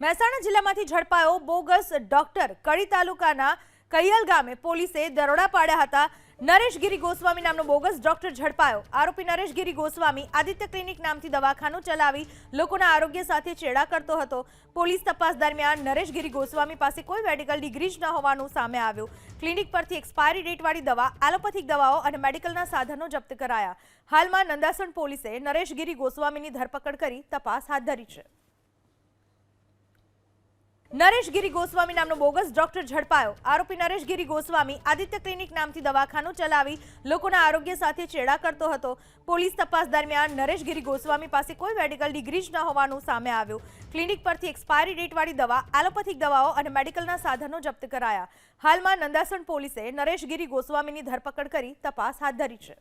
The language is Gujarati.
મહેસાણા જિલ્લામાંથી ઝડપાયો બોગસ ડોક્ટર કડી તાલુકાના કૈયલ ગામે પોલીસે દરોડા પાડ્યા હતા. નરેશગીરી ગોસ્વામી નામનો બોગસ ડોક્ટર ઝડપાયો. આરોપી નરેશગીરી ગોસ્વામી આદિત્ય ક્લિનિક નામથી દવાખાનું ચલાવી લોકોના આરોગ્ય સાથે ચેડા કરતો હતો. પોલીસ તપાસ દરમિયાન નરેશગીરી ગોસ્વામી પાસે કોઈ મેડિકલ ડિગ્રી જ ન હોવાનું સામે આવ્યું. ક્લિનિક પરથી એક્સપાયરી ડેટવાળી દવા, એલોપેથિક દવાઓ અને મેડિકલના સાધનો જપ્ત કરાયા. હાલમાં નંદાસણ પોલીસે નરેશગીરી ગોસ્વામીની ધરપકડ કરી તપાસ હાથ ધરી છે. નરેશગીરી ગોસ્વામી નામનો બોગસ ડોક્ટર ઝડપાયો. આરોપી નરેશ ગિરી ગોસ્વામી આદિત્ય ક્લિનિક નામથી દવાખાનું ચલાવી લોકોના આરોગ્ય સાથે ચેડા કરતો હતો. પોલીસ તપાસ દરમિયાન નરેશ ગિરી ગોસ્વામી પાસે કોઈ મેડિકલ ડિગ્રી જ ન હોવાનું સામે આવ્યું. ક્લિનિક પરથી એક્સપાયરી ડેટવાળી દવા, એલોપેથિક દવાઓ અને મેડિકલના સાધનો જપ્ત કરાયા. હાલમાં નંદાસણ પોલીસે નરેશ ગિરી ગોસ્વામીની ધરપકડ કરી તપાસ હાથ ધરી છે.